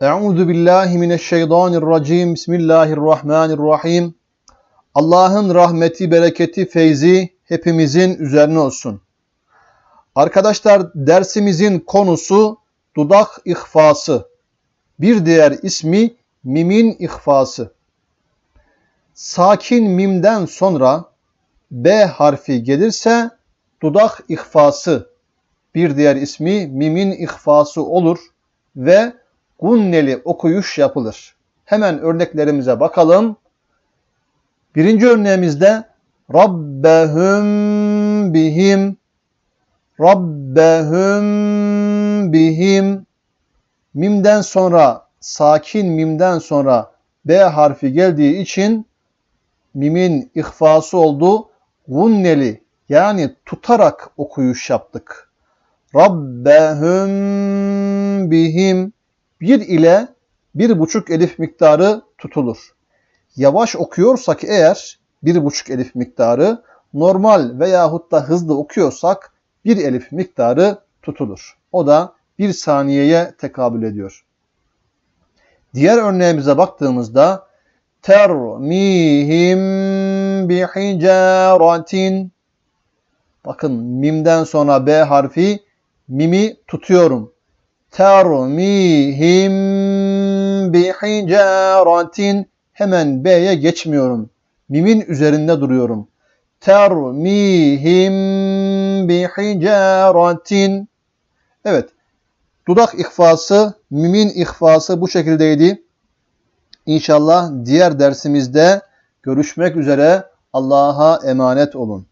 Euzu billahi mineşşeytanirracim. Bismillahirrahmanirrahim. Allah'ın rahmeti, bereketi, feyzi hepimizin üzerine olsun. Arkadaşlar dersimizin konusu dudak ihfası. Bir diğer ismi mimin ihfası. Sakin mimden sonra B harfi gelirse dudak ihfası. Bir diğer ismi mimin ihfası olur ve gunneli okuyuş yapılır. Hemen örneklerimize bakalım. Birinci örneğimizde Rabbehum bihim Rabbehum bihim Mimden sonra sakin mimden sonra B harfi geldiği için mimin ihfası oldu. Gunneli yani tutarak okuyuş yaptık. Rabbehum bihim bir ile bir buçuk elif miktarı tutulur. Yavaş okuyorsak eğer bir buçuk elif miktarı, normal veyahut da hızlı okuyorsak bir elif miktarı tutulur. O da bir saniyeye tekabül ediyor. Diğer örneğimize baktığımızda termihim bihicaratin Bakın mimden sonra B harfi mimi tutuyorum. Termihim bihicaratin hemen B'ye geçmiyorum. Mimin üzerinde duruyorum. Termihim bihicaratin Evet. Dudak ihfası, mimin ihfası bu şekildeydi. İnşallah diğer dersimizde görüşmek üzere. Allah'a emanet olun.